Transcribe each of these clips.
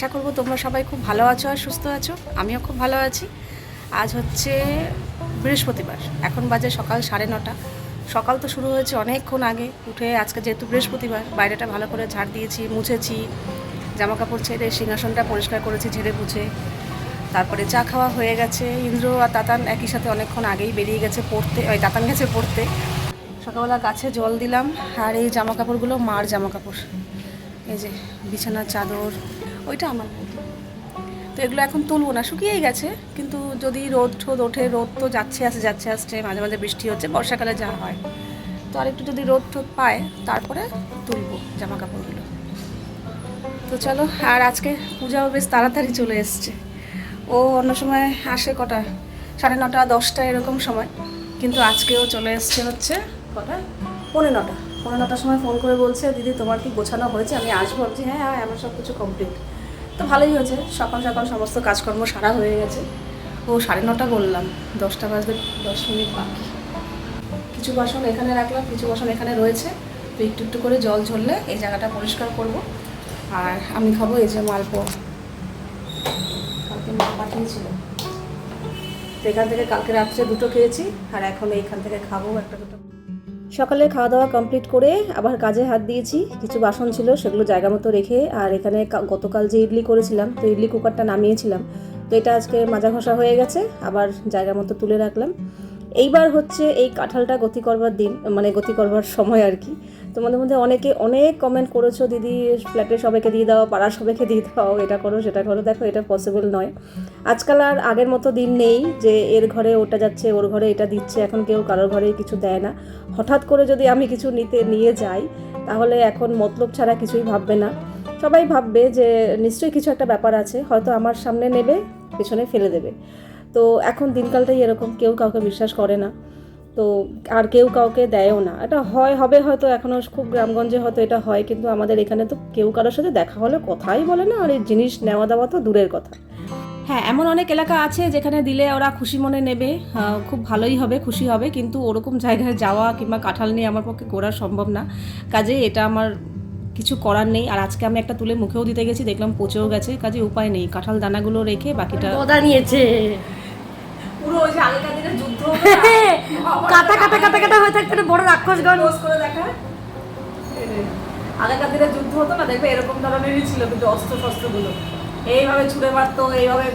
আশা করব তোমরা সবাই খুব ভালো আছো আর সুস্থ আছো। আমিও খুব ভালো আছি। আজ হচ্ছে বৃহস্পতিবার। এখন বাজে সকাল সাড়ে নটা। সকাল তো শুরু হয়েছে অনেকক্ষণ আগে। উঠে আজকে যেহেতু বৃহস্পতিবার, বাইরেটা ভালো করে ঝাড় দিয়েছি, মুছেছি জামা কাপড় ছেড়ে, সিংহাসনটা পরিষ্কার করেছি, ঝেড়ে মুছে। তারপরে চা খাওয়া হয়ে গেছে। ইন্দ্র আর তাতান একই সাথে অনেকক্ষণ আগেই বেরিয়ে গেছে পড়তে, ওই তাতান গেছে পড়তে। সকালবেলা গাছে জল দিলাম। আর এই জামা কাপড়গুলো মার জামা কাপড় এই যে বিছানার চাদর ওইটা আমার মতো। তো এগুলো এখন তুলবো না, শুকিয়েই গেছে। কিন্তু যদি রোদ ঠোদ ওঠে, রোদ তো যাচ্ছে আসে যাচ্ছে, আসছে, মাঝে মাঝে বৃষ্টি হচ্ছে, বর্ষাকালে যা হয়। তো আর একটু যদি রোদ ঠোদ পায়, তারপরে তুলবো জামা কাপড়গুলো তো চলো, আর আজকে পূজাও বেশ তাড়াতাড়ি চলে এসছে। ও অন্য সময় আসে কটা? সাড়ে নটা, দশটা, এরকম সময়। কিন্তু আজকেও চলে এসছে হচ্ছে কটা? পনেরো নটা। পনেরো নটার সময় ফোন করে বলছে, দিদি, তোমার কি গোছানো হয়েছে? আমি আসব। বলছি হ্যাঁ হ্যাঁ আমার সব কিছু কমপ্লিট। তো ভালোই হয়েছে। সকাল সকাল সমস্ত কাজকর্ম সারা হয়ে গেছে। ও সাড়ে নটা বললাম, দশটা বাজতে দশ মিনিট বাকি। কিছু বাসন এখানে রাখলাম, কিছু বাসন এখানে রয়েছে। তো একটু একটু করে জল ঝরলে এই জায়গাটা পরিষ্কার করব। আর আমি খাব এই যে মালপো। কালকে মা পাঠিয়েছিল। তো এখান থেকে কালকে রাত্রে দুটো খেয়েছি, আর এখন এইখান থেকে খাব একটা দুটো। সকালে খাওয়া দাওয়া কমপ্লিট করে আবার কাজে হাত দিয়েছি। কিছু বাসন ছিল, সেগুলো জায়গা মতো রেখে আর এখানে গতকাল যে ইডলি করেছিলাম, তো ইডলি কুকারটা নামিয়েছিলাম। তো এটা আজকে মাজা ঘষা হয়ে গেছে, আবার জায়গা মতো তুলে রাখলাম। এইবার হচ্ছে এই কাঁঠালটা গতি করবার দিন মানে গতি করবার সময় আর কি। তোমাদের মধ্যে অনেকে অনেক কমেন্ট করেছ, দিদি ফ্ল্যাটে সবাইকে দিয়ে দাও, পাড়ার সবাইকে দিয়ে দাও, এটা করো, সেটা করো। দেখো, এটা পসিবল নয়। আজকাল আর আগের মতো দিন নেই যে এর ঘরে ওটা যাচ্ছে, ওর ঘরে এটা দিচ্ছে, এখন কেউ কারোর ঘরে কিছু দেয় না। হঠাৎ করে যদি আমি কিছু নিতে, নিয়ে যাই, তাহলে এখন মতলব ছাড়া কিছুই ভাববে না। সবাই ভাববে যে নিশ্চয়ই কিছু একটা ব্যাপার আছে, হয়তো আমার সামনে নেবে, পেছনে ফেলে দেবে। তো এখন দিনকালটাই এরকম, কেউ কাউকে বিশ্বাস করে না। তো আর কেউ কাউকে দেয়ও না। এটা হয় হবে হয়তো এখনও খুব গ্রামগঞ্জে হয়তো এটা হয় কিন্তু আমাদের এখানে তো কেউ কারোর সাথে দেখা হলে কথাই বলে না আর এই জিনিস নেওয়া দেওয়া তো দূরের কথা। হ্যাঁ এমন অনেক এলাকা আছে যেখানে দিলে ওরা খুশি মনে নেবে খুব ভালোই হবে খুশি হবে কিন্তু ওরকম জায়গায় যাওয়া কিংবা কাঁঠাল নিয়ে আমার পক্ষে করা সম্ভব না। কাজে এটা আমার কিছু করার নেই আর আজকে আমি একটা তুলে মুখেও দিতে গেছি দেখলাম পচেও গেছে কাজে উপায় নেই কাঁঠাল দানাগুলো রেখে বাকিটা নিয়েছে। পুরো ওই যে আগেকার দিনের যুদ্ধ কাটা কাটা কাটা কাটা হয়ে থাকতে একটা বড় রাক্ষসগণ পোজ করে দেখা। আগেকার দিনে যুদ্ধ হতো না দেখবে এরকম ধরনেরই ছিল কিন্তু অস্ত্র শস্ত্রগুলো এইভাবে ছুড়ে মারতো এইভাবে।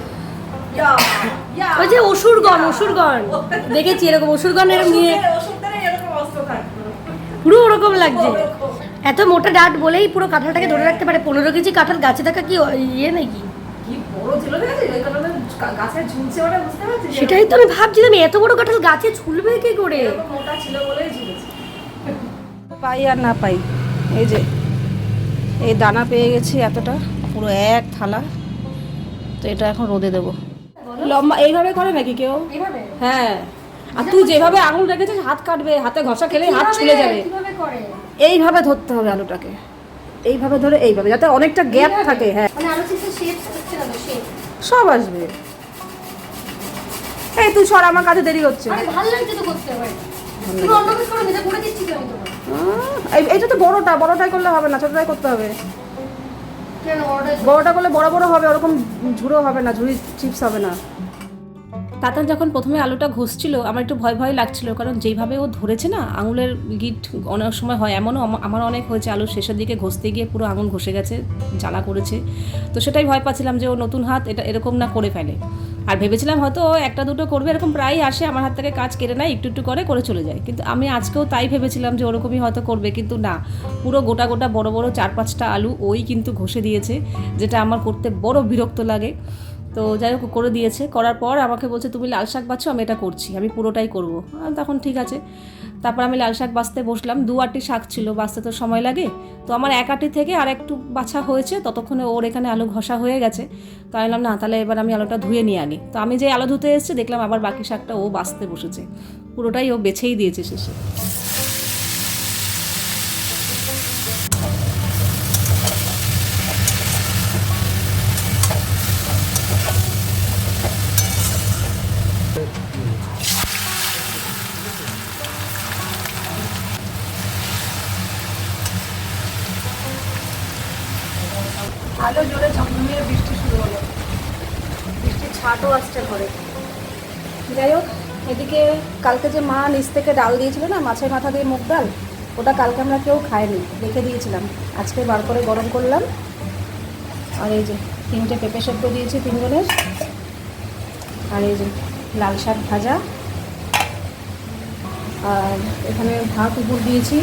ওই যে অসুরগণ অসুরগণ দেখেছি এরকম অসুরগণ এরকম নিয়ে। পুরো ওরকম লাগছে। এত মোটা ডাট বলেই পুরো কাঁঠালটাকে ধরে রাখতে পারে। পনেরো কেজি কাঁঠাল গাছে থাকা কি ইয়ে নাকি? কি বড় ছিল গাছে ঝুলছে ওটা বুঝতে পারছিস? সেটাই তো আমি ভাবছিলাম এত বড় কাঁঠাল গাছে ঝুলবে কি করে? মোটা ছিল বলেই ঝুলেছে। পাই আর না পাই। এই যে এই দানা পেয়ে গেছি এতটা পুরো এক থালা। তো এটা এখন রোদে দেবো। লম্বা এইভাবে করে নাকি কেউ? হ্যাঁ। আর তুই যেভাবে আঙুল রেখেছিস হাত কাটবে হাতে ঘষা খেলে হাত ছুলে যাবে। এইভাবে ধরতে হবে আলুটাকে। এইভাবে ধরে এইভাবে যাতে অনেকটা গ্যাপ থাকে হ্যাঁ। সব আসবে। এই তুই সর আমার কাছে দেরি হচ্ছে। এইটা তো বড়টা বড়টাই করলে হবে না ছোটটাই করতে হবে। বড়টা করলে বড় বড় হবে ওরকম ঝুড়ো হবে না ঝুড়ি চিপস হবে না। তাতার যখন প্রথমে আলুটা ঘষছিল, আমার একটু ভয় ভয় লাগছিল, কারণ যেইভাবে ও ধরেছে না, আঙুলের গিট অনেক সময় হয়। এমনও আমা- আমার অনেক হয়েছে আলুর শেষের দিকে ঘষতে গিয়ে পুরো আঙুল ঘষে গেছে, জ্বালা করেছে। তো সেটাই ভয় পাচ্ছিলাম যে ও নতুন হাত, এটা এরকম না করে ফেলে। আর ভেবেছিলাম হয়তো একটা দুটো করবে, এরকম প্রায়ই আসে, আমার হাত থেকে কাজ কেড়ে নেয়, একটু একটু করে করে চলে যায়। কিন্তু আমি আজকেও তাই ভেবেছিলাম যে ওরকমই হয়তো করবে, কিন্তু না। পুরো গোটা গোটা বড় বড় চার পাঁচটা আলু ওই কিন্তু ঘষে দিয়েছে, যেটা আমার করতে বড় বিরক্ত লাগে। তো যাই হোক, করে দিয়েছে। করার পর আমাকে বলছে, তুমি লাল শাক বাছো, আমি এটা করছি, আমি পুরোটাই করব। তখন ঠিক আছে। তারপর আমি লাল শাক বাছতে বসলাম। দু আটি শাক ছিল, বাছতে তো সময় লাগে। তো আমার এক আটি থেকে আর একটু বাছা হয়েছে, ততক্ষণে ওর এখানে আলু ঘষা হয়ে গেছে। তো আমি বললাম না, তাহলে এবার আমি আলুটা ধুয়ে নিয়ে আনি। তো আমি যে আলু ধুতে এসেছি, দেখলাম আবার বাকি শাকটা ও বাছতে বসেছে। পুরোটাই ও বেছেই দিয়েছে শেষে। আজও জোরে ঝমঝমিয়ে বৃষ্টি শুরু হলো। বৃষ্টির ছাটও আসছে ঘরে। যাই হোক, এদিকে কালকে যে মা নিচ থেকে ডাল দিয়েছিল না, মাছের মাথা দিয়ে মুগ ডাল, ওটা কালকে আমরা কেউ খাইনি, রেখে দিয়েছিলাম। আজকে বার করে গরম করলাম। আর এই যে তিনটে পেঁপে সেদ্ধ দিয়েছি তিনজনের। আর এই যে লাল শাক ভাজা। আর এখানে ভাত উপর দিয়েছি।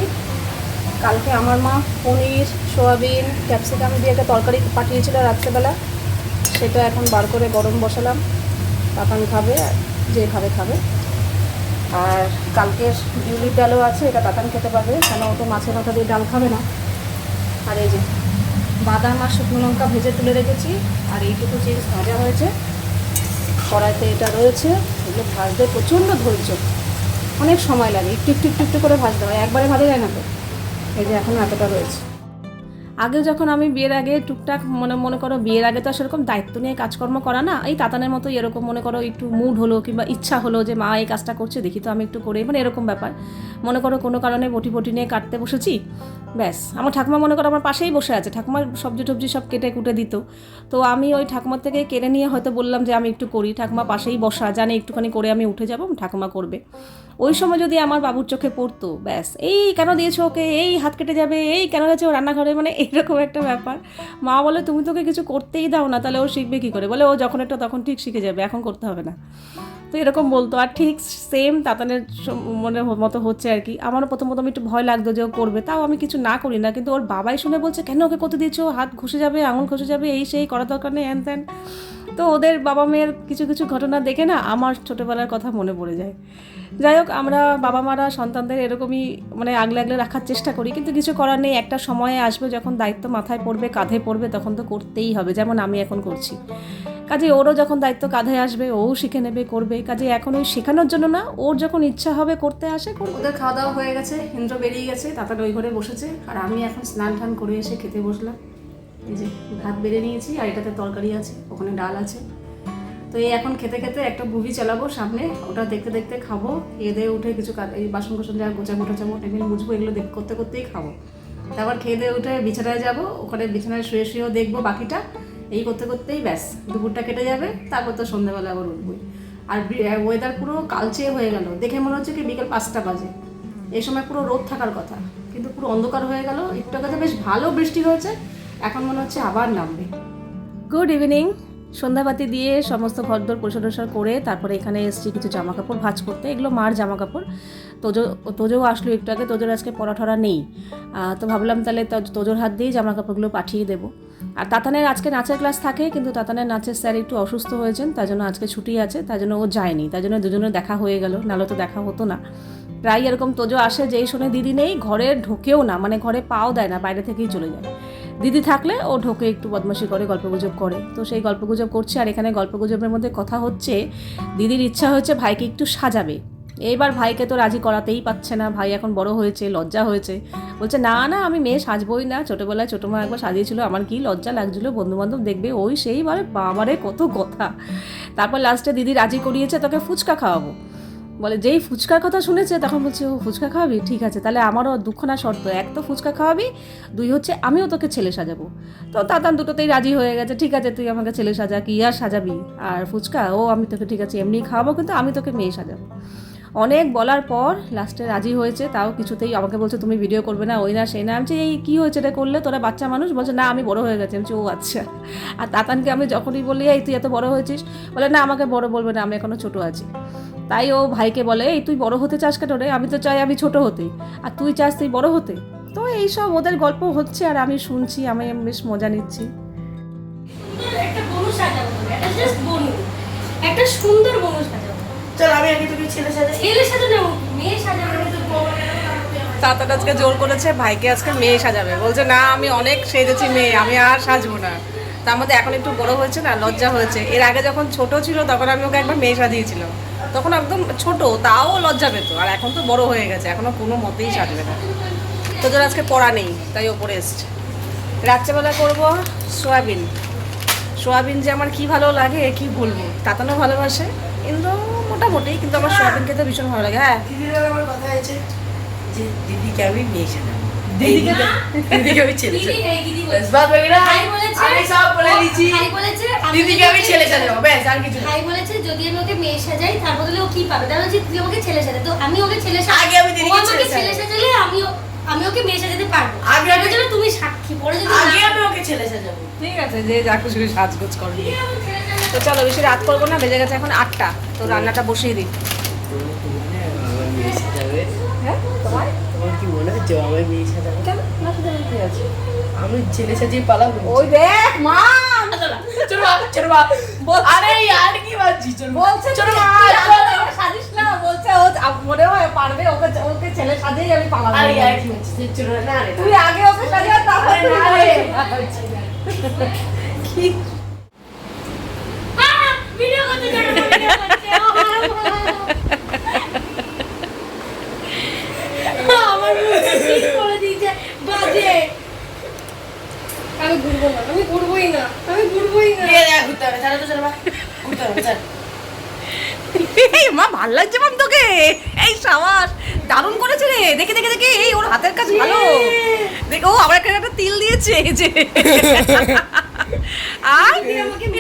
কালকে আমার মা পনির, সোয়াবিন, ক্যাপসিকাম দিয়ে একটা তরকারি পাঠিয়েছিল রাত্রেবেলা। সেটা এখন বার করে গরম বসালাম। তাকান খাবে যে খাবে খাবে। আর কালকের বিউলির ডালও আছে, এটা তাতান খেতে পারবে। কেন, ও তো মাছের মাথা দিয়ে ডাল খাবে না। আর এই যে বাদাম আর শুকনো লঙ্কা ভেজে তুলে রেখেছি, আর এইটুকু চিপস ভাজা হয়েছে। কড়াইতে এটা রয়েছে, এগুলো ভাজতে প্রচণ্ড ধৈর্য। অনেক সময় লাগে একটু একটু একটু করে ভাজতে হয়, একবারে ভাজা যায় না তো। এই যে এখন এতটা রয়েছে। আগে যখন আমি বিয়ের আগে টুকটাক মনে মনে করো বিয়ের আগে তো সেরকম দায়িত্ব নিয়ে কাজকর্ম করা না, এই তাতানের মতো এরকম মনে করো একটু মুড হলো কিংবা ইচ্ছা হলো যে মা এই কাজটা করছে, দেখি তো আমি একটু করে মানে এরকম ব্যাপার। মনে করো কোনো কারণে বটি বটি নিয়ে কাটতে বসেছি, ব্যাস। আমার ঠাকুমা মনে করো আমার পাশেই বসে আছে ঠাকুমার সবজি টবজি সব কেটে কুটে দিত। তো আমি ওই ঠাকুমার থেকে কেড়ে নিয়ে হয়তো বললাম যে আমি একটু করি, ঠাকুমা পাশেই বসা, জানে একটুখানি করে আমি উঠে যাব, ঠাকুমা করবে। ওই সময় যদি আমার বাবুর চোখে পড়তো, ব্যাস, এই কেন দিয়েছ ওকে, এই হাত কেটে যাবে, এই কেন গেছে ও রান্নাঘরে মানে এরকম একটা ব্যাপার। মা বলে, তুমি তোকে কিছু করতেই দাও না, তাহলে ও শিখবে কী করে? বলে, ও যখন একটা তখন ঠিক শিখে যাবে, এখন করতে হবে না। তো এরকম বলতো, আর ঠিক সেম তাতানের সম- মনে মতো হচ্ছে আর কি। আমারও প্রথম প্রথম একটু ভয় লাগতো যে ও করবে, তাও আমি কিছু না করি না, কিন্তু ওর বাবাই শুনে বলছে, কেন ওকে করতে দিয়েছ? হাত ঘষে যাবে, আঙুল ঘষে যাবে, এই সেই করা দরকার নেই হ্যান ত্যান তো ওদের বাবা মেয়ের কিছু কিছু ঘটনা দেখে না আমার ছোটোবেলার কথা মনে পড়ে যায়। যাই হোক, আমরা বাবা মারা সন্তানদের এরকমই মানে আগলে আগলে রাখার চেষ্টা করি, কিন্তু কিছু করার নেই। একটা সময়ে আসবে যখন দায়িত্ব মাথায় পড়বে, কাঁধে পড়বে, তখন তো করতেই হবে, যেমন আমি এখন করছি। কাজে ওরও যখন দায়িত্ব কাঁধে আসবে, ও শিখে নেবে, করবে। কাজে এখন ওই শেখানোর জন্য না, ওর যখন ইচ্ছা হবে করতে আসে। ওদের খাওয়া দাওয়া হয়ে গেছে, ইন্দ্র বেরিয়ে গেছে তাতার ওই ঘরে বসেছে, আর আমি এখন স্নান টান করে এসে খেতে বসলাম। এই যে ভাত বেড়ে নিয়েছি, আর এটাতে তরকারি আছে, ওখানে ডাল আছে। তো এই এখন খেতে খেতে একটা মুভি চালাবো সামনে ওটা দেখতে দেখতে খাব খেয়ে দিয়ে উঠে কিছু এই বাসন কোসন যা গোছাবো টোচাবো টেবিল মুছবো এগুলো দেখ করতে করতেই খাব। তারপর খেয়ে দিয়ে উঠে বিছানায় যাব ওখানে বিছানায় শুয়ে শুয়েও দেখব বাকিটা। এই করতে করতেই ব্যাস দুপুরটা কেটে যাবে তারপর তো সন্ধ্যাবেলা আবার উঠবই। আর ওয়েদার পুরো কালচে হয়ে গেল। দেখে মনে হচ্ছে কি বিকেল পাঁচটা বাজে। এই সময় পুরো রোদ থাকার কথা কিন্তু পুরো অন্ধকার হয়ে গেল। একটু তো বেশ ভালো বৃষ্টি হয়েছে এখন মনে হচ্ছে আবার নামবে। গুড ইভিনিং সন্ধ্যাবাতি দিয়ে সমস্ত ঘরদোর পরিষ্কার করে তারপরে এখানে এসেছি কিছু জামা কাপড় ভাঁজ করতে। এগুলো মার জামা কাপড় তোজো, তোজোও আসলো একটু আগে, তোজোর আজকে পড়াঠরা নেই। তো ভাবলাম তাহলে তোজোর হাত দিয়েই জামা কাপড়গুলো পাঠিয়ে দেবো। আর তাতানের আজকে নাচের ক্লাস থাকে, কিন্তু তাতানের নাচের স্যার একটু অসুস্থ হয়েছেন, তার জন্য আজকে ছুটি আছে, তার জন্য ও যায়নি। তার জন্য দুজনের দেখা হয়ে গেল, নাহলে তো দেখা হতো না। প্রায় এরকম তোজো আসে যেই শুনে দিদি নেই, ঘরে ঢোকেও না মানে ঘরে পাও দেয় না, বাইরে থেকেই চলে যায়। দিদি থাকলে ও ঢোকে একটু বদমাশি করে, গল্পগুজব করে। তো সেই গল্পগুজব করছে আর এখানে গল্পগুজবের মধ্যে কথা হচ্ছে, দিদির ইচ্ছা হচ্ছে ভাইকে একটু সাজাবে। এইবার ভাইকে তো রাজি করাতেই পাচ্ছে না, ভাই এখন বড় হয়েছে, লজ্জা হয়েছে। বলছে, না না, আমি মেয়ে সাজবই না। ছোটোবেলায় ছোটো মা একবার সাজিয়েছিল, আমার কি লজ্জা লাগছিল, বন্ধুবান্ধব দেখবে, ওই সেইবারে বাবারে কত কথা। তারপর লাস্টে দিদি রাজি করিয়েছে, তোকে ফুচকা খাওয়াবো। বলে, যেই ফুচকার কথা শুনেছে, তখন বলছে, ও, ফুচকা খাওয়াবি? ঠিক আছে, তাহলে আমারও দুঃখ না, শর্ত, এক তো ফুচকা খাওয়াবি, দুই হচ্ছে আমিও তোকে ছেলে সাজাবো। তো তাতান দুটোতেই রাজি হয়ে গেছে, ঠিক আছে, তুই আমাকে ছেলে সাজা, কি আর সাজাবি? আর ফুচকা? ও, আমি তোকে ঠিক আছে এমনি খাওয়াবো, কিন্তু আমি তোকে মেয়ে সাজাবো। অনেক বলার পর লাস্টে রাজি হয়েছে, তাও কিছুতেই আমাকে বলছে, তুমি ভিডিও করবে না, ওই না, সেই না। আমি এই কী হয়েছে এটা করলে? তোরা বাচ্চা মানুষ? বলছে, না, আমি বড় হয়ে গেছি। আমি ও আচ্ছা। আর তাতানকে আমি যখনই বলি, এই, তুই এত বড় হয়েছিস? বলে, না, আমাকে বড় বলবে না, আমি এখনও ছোট আছি। তাই ও ভাইকে বলে এই তুই বড় হতে চাস কেন রে? আমি তো চাই আমি ছোট হতে। আর তুই চাস তুই বড় হতে? তো এইসব ওদের গল্প হচ্ছে আর আমি শুনছি আমি বেশ মজা নিচ্ছি। একটা বনু সাজাবো একটা জাস্ট বনু একটা সুন্দর বনু সাজাবো চল আমি আগে তোকে ছেলে সাজাই। ছেলে সাজানো মেয়ে সাজানো তাতার আজকে জোর করেছে ভাইকে আজকে মেয়ে সাজাবে। বলছে না আমি অনেক সেজেছি মেয়ে আমি আর সাজবো না। তার মধ্যে এখন একটু বড় হয়েছে না লজ্জা হয়েছে। এর আগে যখন ছোট ছিল তখন আমি ওকে একবার মেয়ে সাজিয়েছিলাম। তখন একদম ছোট তাও লজ্জা পেত। আর এখন তো বড় হয়ে গেছে এখনও কোনো মতেই সাজবে না। তোদের আজকে পড়া নেই তাই ওপরে এসছে। রাত্রেবেলা করব সোয়াবিন। সোয়াবিন যে আমার কি ভালো লাগে কি বলব? তাতানো ভালোবাসে। কিন্তু মোটামুটি কিন্তু আমার সোয়াবিন খেতে ভীষণ ভালো লাগে। হ্যাঁ। আমার কথা হয়েছে যে দিদিকে আমি সাজাবো। দিদিকে দিদিকে আমি বাদ বলেছে। আমি সব বলে দিচ্ছি ভাই বলেছে আমি দিদিকে আমি ছেলে সাজাবো ব্যাস আর কিছু ভাই বলেছে যদি আমি ওকে মেয়ে সাজাই তার বদলে ও কি পাবে? তার বলছে তুই আমাকে ছেলে সাজা তো আমি ওকে ছেলে সাজা আগে আমি দিদিকে ছেলে ছেলে সাজালে আমি আমি ওকে মেয়ে সাজাতে পারব। আগে আমি- জন্য তুমি সাক্ষী পরে যদি আগে আমি ওকে ছেলে সাজাবো। ঠিক আছে যে যা খুশি সাজগোজ করবি তো চলো বেশি রাত করব না বেজে গেছে এখন আটটা। তো রান্নাটা বসিয়ে দিই। মেয়ে সাজাবে হ্যাঁ? তোমার? তোমার কি মনে হচ্ছে ও আমার মেয়ে সাজাবে? কেন? না কি আছে। আমি ছেলে সাজিয়ে পালাবো। ওই দেখ মা! ছোট মা। আরে আর কি বাজছি ছোট বলছে ছোট মা সাজিস না। বলছে ও মনে হয় পারবে ওকে ওকে ছেলে সাজিয়ে আমি পালাবো। আরে আর কি বাজছি ছোট না তুই আগে ওকে সাজিয়ে তারপর না রে। কি? ভিডিও করতে যাবে ভিডিও করতে। আমার মুখে করে দিয়েছে বাজে। আমি ঘুরবো না আমি ঘুরবোই না আমি ঘুরবোই না। ঘুরতে হবে তাহলে তো মা ঘুরতে হবে চল এই মা ভালো লাগছে মাম তোকে। এই সাবাস দারুণ করেছে রে। দেখে দেখে দেখে এই ওর হাতের কাজ ভালো। দেখ ও আবার একটা একটা তিল দিয়েছে এই যে। আর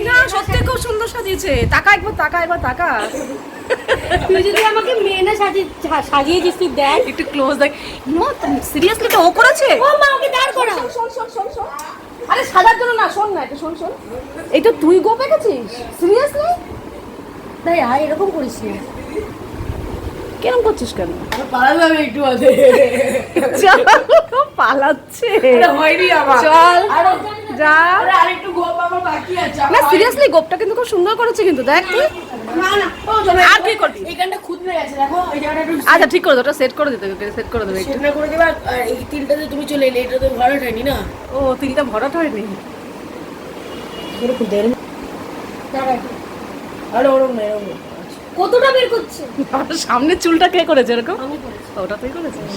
না সত্যি খুব সুন্দর সাজিয়েছে। টাকা একবার টাকা একবার টাকা তুই যদি আমাকে মেয়ে না সাজিয়ে সাজিয়েছিস তুই দেখ। একটু ক্লোজ দেখ। নো সিরিয়াসলি তো ও করেছে? ও মা ওকে দাঁড় করা শোন শোন শোন শোন। আরে সাজার জন্য না শোন না একটু শোন শোন। তো তুই গো পেকেছিস সিরিয়াসলি তাই আর এরকম করিস না। করছিস কেন? আমি একটু চল পালাচ্ছে। এটা হয়নি আমার। চল যা। আরেকটু গোপ আমার বাকি আছে। না সিরিয়াসলি গোপটা কিন্তু খুব সুন্দর করেছে কিন্তু দেখ তুই। আর কি করবি? এখানটা খুদলে গেছে দেখো এই জায়গাটা একটু আচ্ছা ঠিক করে ওটা সেট করে দিতে সেট করে দেবে করে দেবা আর এই তিনটাতে তুমি চলে এলে এটা তো ভাড়া হয়নি না? ও তিনটা ভরাট হয়নি? আরে না কতটা বের করছে? আর সামনে চুলটা কে করেছে এরকম? আমি করেছি। ওটা তুই করেছিস?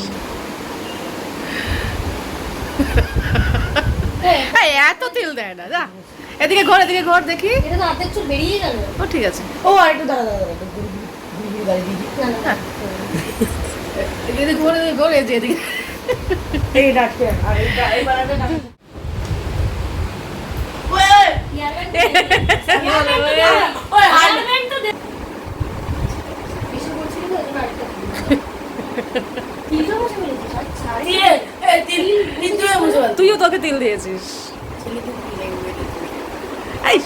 হ্যাঁ, এত তিল দেয় না যা। এদিকে ঘর এদিকে ঘর দেখি। এটা তো অর্ধেক চুল বেরিয়ে গেল। ও ঠিক আছে। ও আর একটু দাঁড়া দাঁড়া দাঁড়া এদিকে ঘর এদিকে ঘর এই যে এদিকে। এই ডাকতে আর এই বাড়াটা তুইও তোকে তিল দিয়েছিস। এই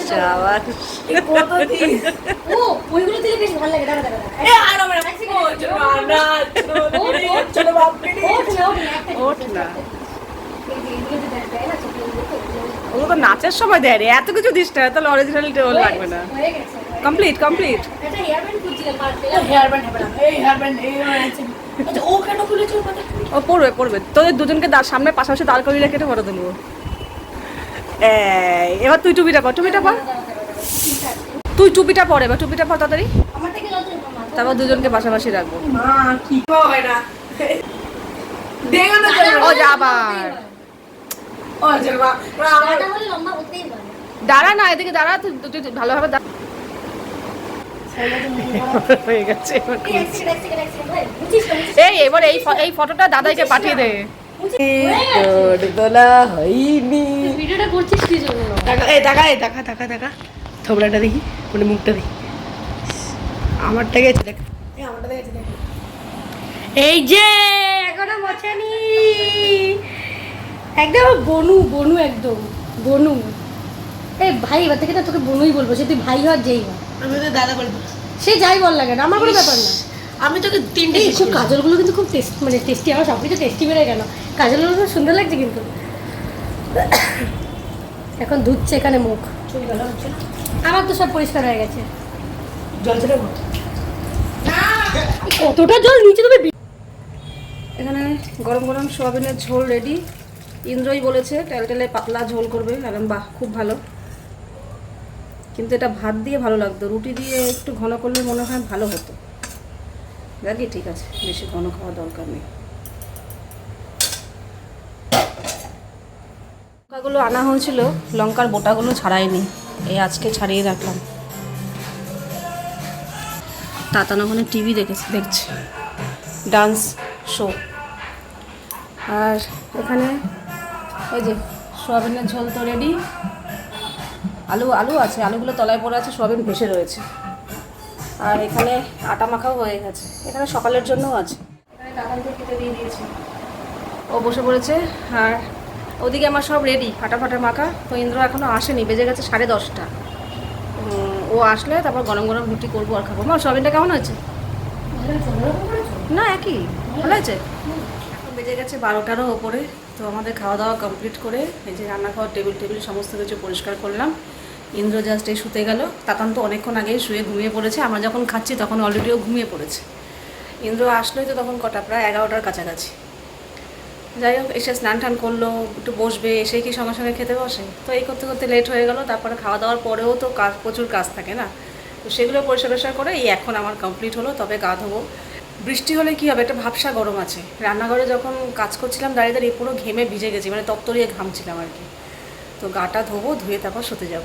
ওইগুলো দিলে বেশ ভালো লাগে দাঁড়া দাঁড়া। এ আর আমার ওঠ না চকলেটগুলো তো, নাচের সময় দেয় রে এত কিছু দিস না তাহলে অরিজিনালিটি ওর লাগবে না। গেছে। কমপ্লিট কমপ্লিট আচ্ছা ও কথা ও পড়বে পড়বে। তোদের দুজনকে সামনে পাশাপাশি দাঁড় করিয়ে রেখে ফটো তুলবো। এবার তুই টুপিটা পর টুপিটা পর তুই টুপিটা পর এবার টুপিটা পর তাড়াতাড়ি তারপর দুজনকে পাশাপাশি রাখব মা কি হয় না দেখো না ও যা আবার ও ছোট বাপ আমার দাদা হলে লম্বা হতেই পারে দাঁড়া না এদিকে দাঁড়া তুই ভালোভাবে দাঁড়া হয়ে গেছে এবার এই এবার এই ফ- এই ফটোটা দাদাইকে পাঠিয়ে দে বুঝিস তোলা হয়নি। ভিডিওটা করছিস কি জন্য? টাকা এই টাকা এই টাকা টাকা টাকা থবড়াটা দেখি মানে মুখটা দেখি। আমারটা গেছে দেখ। এই আমারটা গেছে দেখ। এই যে এখনও মোছেনি। একদম বনু বনু একদম বনু। এই ভাই এবার থেকে না তোকে বনুই বলব সে তুই ভাই হওয়ার যেই হয় আমি তো দাদা বলব সে যাই বল লাগে না আমার কোনো ব্যাপার না। আমি তোকে তিনটে খুব কাজলগুলো কিন্তু খুব টেস্ট মানে টেস্টি আমার সব কিছু টেস্টি বেড়ে গেল। কাজলগুলো খুব সুন্দর লাগছে কিন্তু। এখন ধুচ্ছে এখানে মুখ। চুল গেল হচ্ছে আমার তো সব পরিষ্কার হয়ে গেছে। জল ছেড়ে কতটা জল নিচে তবে এখানে গরম গরম সোয়াবিনের ঝোল রেডি ইন্দ্রই বলেছে টেলটেলে পাতলা ঝোল করবে আরাম বাহ খুব ভালো। কিন্তু এটা ভাত দিয়ে ভালো লাগতো রুটি দিয়ে একটু ঘন করলে মনে হয় ভালো হতো। দেখি ঠিক আছে, বেশি ঘন খাওয়া দরকার নেই। লঙ্কাগুলো আনা হয়েছিল, লঙ্কার বোটাগুলো ছাড়াইনি, এই আজকে ছাড়িয়ে রাখলাম। তাতানো ওখানে টিভি দেখেছে, দেখছে। Dance show. আর এখানে ওই যে, সোয়াবিনের ঝোল তো রেডি আলু আলু আছে, আলুগুলো তলায় পড়ে আছে, সোয়াবিন ভেসে রয়েছে। আর এখানে আটা মাখাও হয়ে গেছে। এখানে সকালের জন্যও আছে। এখানে কাকালকে খেতে দিয়ে দিয়েছি। ও বসে পড়েছে আর ওদিকে আমার সব রেডি ফাটা ফাটা মাখা। তো ইন্দ্র এখনও আসেনি বেজে গেছে সাড়ে দশটা। ও আসলে তারপর গরম গরম রুটি করব আর খাব। মা সবিনটা কেমন হয়েছে? না একই। ভালো আছে এখন বেজে গেছে বারোটারও ওপরে। তো আমাদের খাওয়া দাওয়া কমপ্লিট করে এই যে রান্নাঘর টেবিল টেবিল সমস্ত কিছু পরিষ্কার করলাম। ইন্দ্র জাস্ট এই শুতে গেল। তাকান তো অনেকক্ষণ আগেই শুয়ে ঘুমিয়ে পড়েছে। আমরা যখন খাচ্ছি তখন অলরেডিও ঘুমিয়ে পড়েছে। ইন্দ্র আসলোই তো তখন কটা? প্রায় এগারোটার কাছাকাছি। যাই হোক, এসে স্নান টান করল, একটু বসবে, এসে কি সঙ্গে সঙ্গে খেতে বসে? তো এই করতে করতে লেট হয়ে গেল, তারপরে খাওয়া দাওয়ার পরেও তো কাজ, প্রচুর কাজ থাকে না? তো সেগুলো পরিষ্কার টরিষ্কার করে এই এখন আমার কমপ্লিট হলো, তবে গা ধোবো। বৃষ্টি হলে কি হবে? একটা ভাবসা গরম আছে। রান্নাঘরে যখন কাজ করছিলাম, দাঁড়িয়ে দাঁড়িয়ে পুরো ঘেমে ভিজে গেছি মানে তপ্তরিয়ে ঘামছিলাম আর কি। তো গাটা ধোবো, ধুয়ে তারপর শুতে যাব।